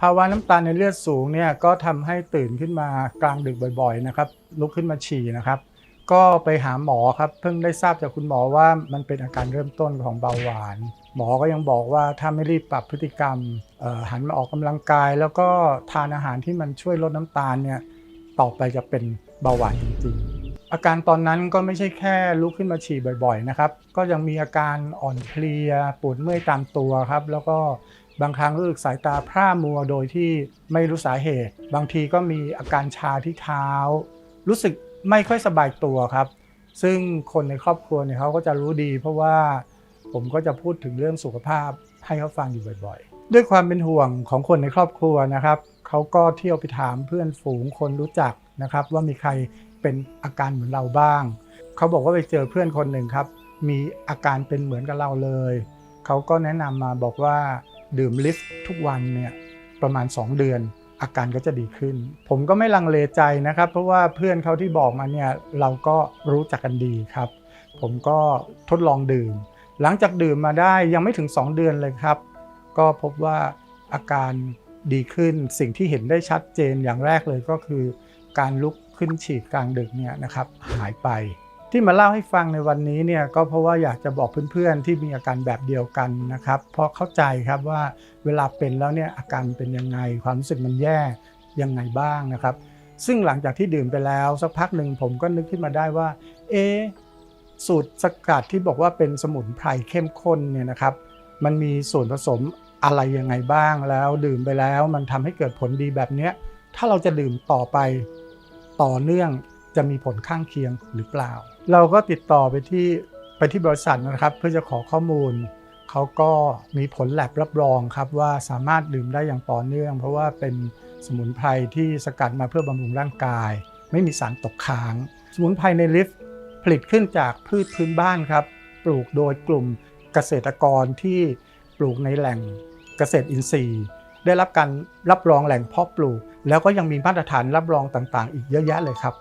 ภาวะน้ำตาลในเลือดสูงเนี่ยก็ทำให้ตื่นขึ้นมากลางดึกบ่อยๆนะครับลุกขึ้นมาฉี่นะครับ ก็ไปหาหมอครับเพิ่งได้ทราบจากคุณหมอว่ามันเป็นอาการเริ่มต้นของเบาหวาน หมอก็ยังบอกว่าถ้าไม่รีบปรับพฤติกรรมหันมาออกกำลังกาย แล้วก็ทานอาหารที่มันช่วยลดน้ำตาลเนี่ยต่อไปจะเป็นเบาหวานจริงๆ อาการตอนนั้นก็ไม่ใช่แค่ลุกขึ้นมาฉี่บ่อยๆนะครับ ก็ยังมีอาการอ่อนเพลียปวดเมื่อยตามตัวครับ แล้วก็ บางครั้งรู้สึกสายตาพร่ามัวโดยที่ไม่รู้สาเหตุ บางทีก็มีอาการชาที่เท้า รู้สึกไม่ค่อยสบายตัวครับ ซึ่งคนในครอบครัวเนี่ยเขาก็จะรู้ดี เพราะว่าผมก็จะพูดถึงเรื่องสุขภาพให้เขาฟังอยู่บ่อยๆ ด้วยความเป็นห่วงของคนในครอบครัวนะครับเขาก็เที่ยวไปถามเพื่อนฝูงคนรู้จักนะครับ ว่ามีใครเป็นอาการเหมือนเราบ้าง เขาบอกว่าไปเจอเพื่อนคนหนึ่งครับ มีอาการเป็นเหมือนกับเราเลย เขาก็แนะนำมาบอกว่า ดื่มลิฟทุกวันเนี่ยประมาณ 2 เดือน อาการก็จะดีขึ้น ผมก็ไม่ลังเลใจนะครับ เพราะว่าเพื่อนเขาที่บอกมาเนี่ยเราก็รู้จักกันดีครับ ผมก็ทดลองดื่ม หลังจากดื่มมาได้ยังไม่ถึง 2 เดือนเลยครับ ก็พบว่าอาการดีขึ้นสิ่งที่เห็นได้ชัดเจนอย่างแรกเลยก็คือ การลุกขึ้นฉีดกลางดึกเนี่ยนะครับหายไป ที่มาเล่าให้ฟังในวันนี้เนี่ยก็เพราะว่าอยากจะบอกเพื่อนๆ ที่มีอาการแบบเดียวกันนะครับเพราะเข้าใจครับว่าเวลาเป็นแล้วเนี่ยอาการเป็นยังไงความรู้สึกมันแย่ยังไงบ้างนะครับ ซึ่งหลังจากที่ดื่มไปแล้วสักพักหนึ่งผมก็นึกขึ้นมาได้ว่า เอสูตรสกัดที่บอกว่าเป็นสมุนไพรเข้มข้นเนี่ยนะครับ มันมีส่วนผสมอะไรยังไงบ้างแล้วดื่มไปแล้วมันทำให้เกิดผลดีแบบเนี้ยถ้าเราจะดื่มต่อไปต่อเนื่อง จะมีผลข้างเคียงหรือเปล่า เราก็ติดต่อไปที่ไปที่บริษัทนะครับ เพื่อจะขอข้อมูลเขาก็มีผลแลบรับรองครับว่าสามารถดื่มได้อย่างต่อเนื่อง เพราะว่าเป็นสมุนไพรที่สกัดมาเพื่อบำรุงร่างกาย ไม่มีสารตกค้าง สมุนไพรในลิฟต์ผลิตขึ้นจากพืชพื้นบ้านครับ ปลูกโดยกลุ่มเกษตรกรที่ปลูกในแหล่งเกษตรอินทรีย์ ได้รับการรับรองแหล่งเพาะปลูก แล้วก็ยังมีมาตรฐานรับรองต่างๆ อีกเยอะแยะเลยครับ